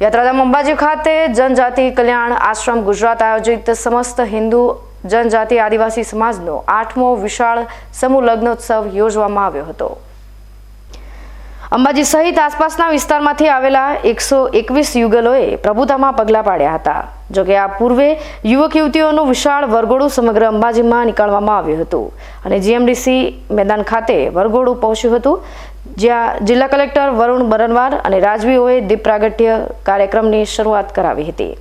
યાત્રાધામ અંબાજી ખાતે જનજાતિ કલ્યાણ આશ્રમ ગુજરાત આયોજિત સમસ્ત હિન્દુ જનજાતિ આદિવાસી સમાજનો આઠમો વિશાળ સમૂહ લગ્નોત્સવ યોજવામાં આવ્યો હતો. અંબાજી સહિત આસપાસના વિસ્તારમાંથી આવેલા એકસો એકવીસ યુગલોએ પ્રભુતામાં પગલાં પાડ્યા હતા. જોકે આ પૂર્વે યુવક યુવતીઓનું વિશાળ વરઘોડું સમગ્ર અંબાજીમાં નીકાળવામાં આવ્યું હતું. અને જીએમડીસી મેદાન ખાતે વરઘોડું પહોંચ્યું હતું. જ્યાં જિલ્લા કલેક્ટર વરુણ બરનવાર અને રાજવીઓએ દીપ પ્રાગટ્ય કાર્યક્રમની શરૂઆત કરાવી હતી.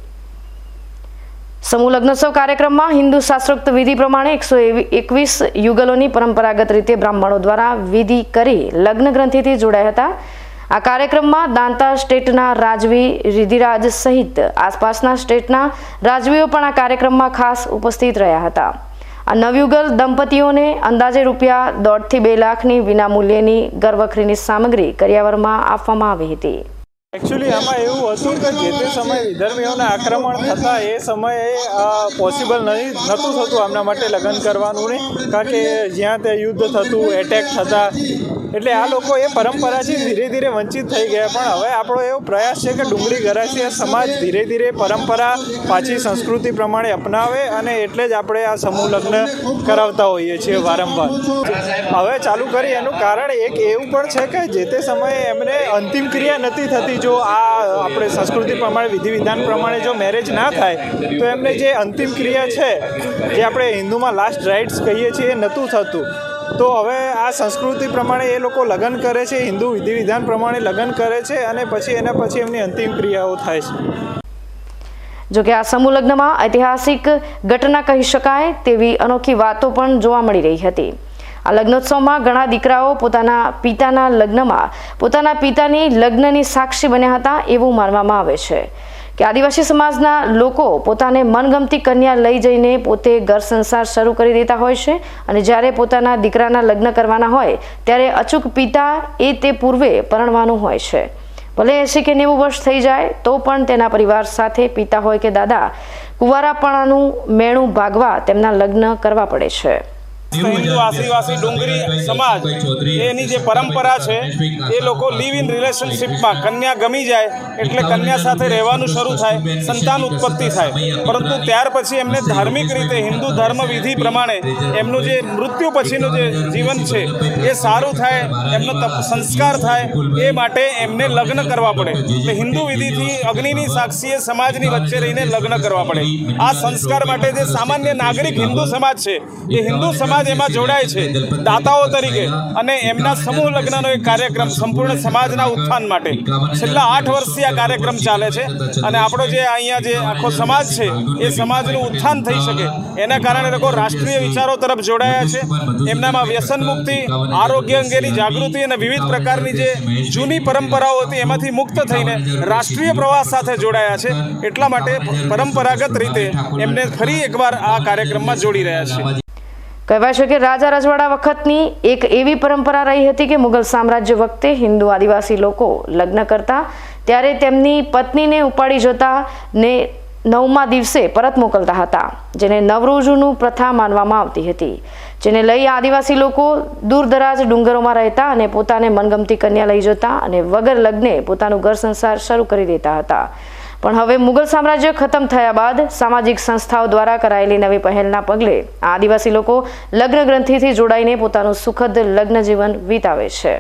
સમૂહ લગ્નોત્સવ કાર્યક્રમમાં હિન્દુ શાસ્ત્રોક્ત વિધિ પ્રમાણે એકસો એકવીસ યુગલોની પરંપરાગત રીતે બ્રાહ્મણો દ્વારા વિધિ કરી લગ્ન ગ્રંથિથી જોડાયા હતા. આ કાર્યક્રમમાં દાંતા સ્ટેટના રાજવી રિધિરાજ સહિત આસપાસના સ્ટેટના રાજવીઓ પણ આ કાર્યક્રમમાં ખાસ ઉપસ્થિત રહ્યા હતા. આ નવયુગલ દંપતીઓને અંદાજે રૂપિયા દોઢથી બે લાખની વિનામૂલ્યની ગર્ભખરીની સામગ્રી કરિયાવરમાં આપવામાં આવી હતી. એકચ્યુઅલી આમાં એવું હતું કે જે તે સમયે વિધર્મીઓના આક્રમણ થતા એ સમયે પોસિબલ નહીં, નહોતું થતું. આમના માટે લગ્ન કરવાનું નહીં. કારણ કે જ્યાં તે યુદ્ધ થતું એટેક થતા એટલે આ લોકો એ પરંપરાથી ધીરે ધીરે વંચિત થઈ ગયા. પણ હવે આપણો એવો પ્રયાસ છે કે ડુંગળી ગરાસિયા સમાજ ધીરે ધીરે પરંપરા, પાછી સંસ્કૃતિ પ્રમાણે અપનાવે અને એટલે જ આપણે આ સમૂહ લગ્ન કરાવતા હોઈએ છીએ વારંવાર. હવે ચાલુ કરી એનું કારણ એક એવું પણ છે કે જે તે સમયે એમને અંતિમ ક્રિયા નથી થતી. જો આ આપણે સંસ્કૃતિ પ્રમાણે વિધિ વિધાન પ્રમાણે જો મેરેજ ના થાય, તો એમને જે અંતિમ ક્રિયા છે, જે આપણે હિન્દુમાં લાસ્ટ રાઇટ્સ કહીએ છીએ, એ નહોતું થતું. તો હવે આ સંસ્કૃતિ પ્રમાણે એ લોકો લગ્ન કરે છે, હિન્દુ વિધિ વિધાન પ્રમાણે લગ્ન કરે છે અને પછી એના પછી એમની અંતિમ ક્રિયાઓ થાય છે. જોકે આ સમૂહ લગ્નમાં ઐતિહાસિક ઘટના કહી શકાય તેવી અનોખી વાતો પણ જોવા મળી રહી હતી. આ લગ્નોત્સવમાં ઘણા દીકરાઓ પોતાના પિતાના લગ્નમાં પોતાના પિતાની લગ્નની સાક્ષી બન્યા હતા એવું માનવામાં આવે છે. કે આદિવાસી સમાજના લોકો પોતાને મનગમતી કન્યા લઈ જઈને પોતે ઘર સંસાર શરૂ કરી દેતા હોય છે અને જ્યારે પોતાના દીકરાના લગ્ન કરવાના હોય, ત્યારે અચૂક પિતા એ તે પૂર્વે પરણવાનું હોય છે. ભલે એસી કે નેવું વર્ષ થઈ જાય, તો પણ તેના પરિવાર સાથે પિતા હોય કે દાદા, કુંવારાપણાનું મેણું ભાગવા તેમના લગ્ન કરવા પડે છે. હિન્દુ આદિવાસી ડુંગરી સમાજ એની જે પરંપરા છે એ લોકો લીવ ઇન રિલેશનશિપમાં કન્યા ગમી જાય એટલે કન્યા સાથે રહેવાનું શરૂ થાય સંતાન ઉત્પત્તિ થાય. પરંતુ ત્યાર પછી એમને ધાર્મિક રીતે હિન્દુ ધર્મ વિધિ પ્રમાણે એમનું જે મૃત્યુ પછીનું જે જીવન છે એ સારું થાય એમનો તપ- સંસ્કાર થાય એ માટે એમને લગ્ન કરવા પડે. એટલે હિન્દુ વિધિથી અગ્નિની સાક્ષીએ સમાજની વચ્ચે રહીને લગ્ન કરવા પડે. આ સંસ્કાર માટે જે સામાન્ય નાગરિક હિન્દુ સમાજ છે એ હિન્દુ સમાજ એમાં જોડાય છે. દાતાઓ તરીકે અને એમના સમૂહ લગ્નનો એક કાર્યક્રમ સંપૂર્ણ સમાજના ઉત્થાન માટે. છેલ્લા આઠ વર્ષથી આ કાર્યક્રમ ચાલે છે અને આપણો જે અહીંયા જે આખો સમાજ છે, એ સમાજનું ઉત્થાન થઈ શકે એના કારણે લોકો રાષ્ટ્રીય વિચારો તરફ જોડાયા છે. એમનામાં વ્યસન મુક્તિ, આરોગ્ય અંગેની જાગૃતિ અને વિવિધ પ્રકારની જે જૂની પરંપરાઓ હતી એમાંથી મુક્ત થઈને રાષ્ટ્રીય પ્રવાસ સાથે જોડાયા છે. એટલા માટે પરંપરાગત રીતે એમને ફરી એકવાર આ કાર્યક્રમમાં જોડી રહ્યા છે. કહેવાય છે કે રાજા રજવાડા વખતની એક એવી પરંપરા રહી હતી કે મુગલ સામ્રાજ્ય વખતે હિન્દુ આદિવાસી લોકો લગ્ન કરતા. ત્યારે તેમની પત્નીને ઉપાડી જતા ને નવમા દિવસે પરત મોકલતા હતા, જેને નવરોજુનું પ્રથા માનવામાં આવતી હતી, જેને લઈ આદિવાસી લોકો દૂર દરાજ ડુંગરોમાં રહેતા અને પોતાને મનગમતી કન્યા લઈ જતા અને વગર લગ્ને પોતાનું ઘર સંસાર શરૂ કરી દેતા હતા. પણ હવે મુઘલ સામ્રાજ્ય ખતમ થયા બાદ સામાજિક સંસ્થાઓ દ્વારા કરાયેલી નવી પહેલના પગલે આદિવાસી લોકો લગ્ન ગ્રંથિથી જોડાઈને પોતાનું સુખદ લગ્ન જીવન વિતાવે છે.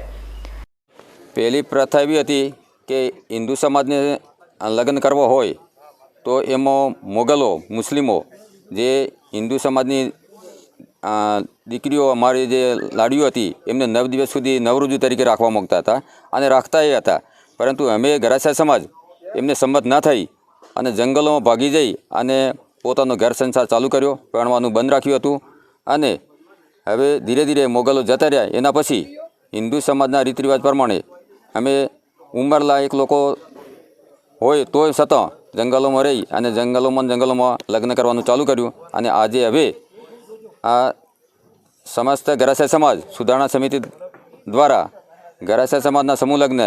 પહેલી પ્રથા એવી હતી કે હિન્દુ સમાજને લગ્ન કરવો હોય તો એમાં મોગલો, મુસ્લિમો જે હિન્દુ સમાજની દીકરીઓ અમારી જે લાડીઓ હતી એમને નવ દિવસ સુધી નવરોજુ તરીકે રાખવા માગતા હતા અને રાખતા એ હતા. પરંતુ અમે ગરાસા સમાજ એમને સંમત ના થઈ અને જંગલોમાં ભાગી જઈ અને પોતાનો ઘર સંસાર ચાલુ કર્યો, પરણવાનું બંધ રાખ્યું હતું. અને હવે ધીરે ધીરે મોગલો જતા રહ્યા. એના પછી હિન્દુ સમાજના રીત રિવાજ પ્રમાણે અમે ઉંમરલાયક લોકો હોય તોય છતાં જંગલોમાં રહી અને જંગલોમાં જંગલોમાં લગ્ન કરવાનું ચાલુ કર્યું. અને આજે હવે આ સમસ્ત ગરાસિયા સમાજ સુધારણા સમિતિ દ્વારા ગરાસિયા સમાજના સમૂહ લગ્ન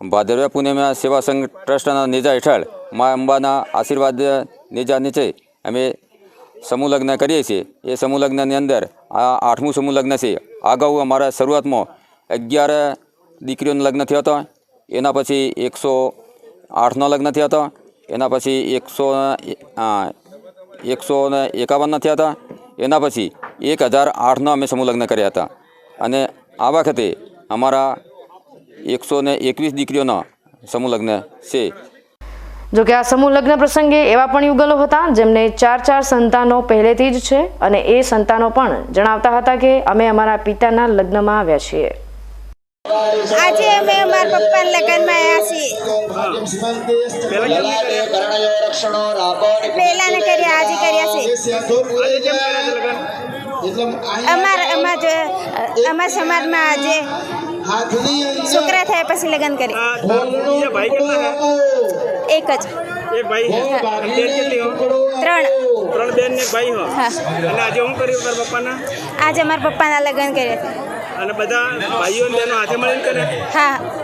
ભાદરવા પૂર્ણિમા સેવા સંઘ ટ્રસ્ટના નેજા હેઠળ મા અંબાના આશીર્વાદ નેજા નીચે અમે સમૂહ લગ્ન કરીએ છીએ. એ સમૂહ લગ્નની અંદર આ આઠમું સમૂહ લગ્ન છે. અગાઉ અમારા શરૂઆતમાં અગિયાર દીકરીઓનું લગ્ન થયો હતો. એના પછી એકસો આઠનો લગ્ન થયા હતા. એના પછી એકસો એકસો ને એકાવનના થયા હતા. એના પછી એક હજાર આઠનો અમે સમૂહ લગ્ન કર્યા હતા. અને આ વખતે અમારા એકસો ને એકવીસ દીકરીઓના સમૂહ લગ્ન છે. જોકે આ સમૂહ લગ્ન પ્રસંગે એવા પણ યુગલો હતા જેમને ચાર ચાર સંતાનો પહેલેથી જ છે અને એ સંતાનો પણ જણાવતા હતા કે અમે અમારા પિતાના લગ્નમાં આવ્યા છીએ. આજે અમે અમારા પપ્પાના લગ્નમાં આવ્યા છીએ. પહેલા ને કર્યા આજે કર્યા છે. અમારા અમારા સમાજમાં આજે છોકરા થયા પછી લગ્ન કરે ભાઈ એક જ. ત્રણ. ત્રણ બેન ને ભાઈ હો? હા. અને આજે હું કર્યું તારા પપ્પાના? આજે મારા પપ્પાના લગ્ન કર્યા અને બધા ભાઈઓ ને બહેનો હાથે મળીને કરે હા.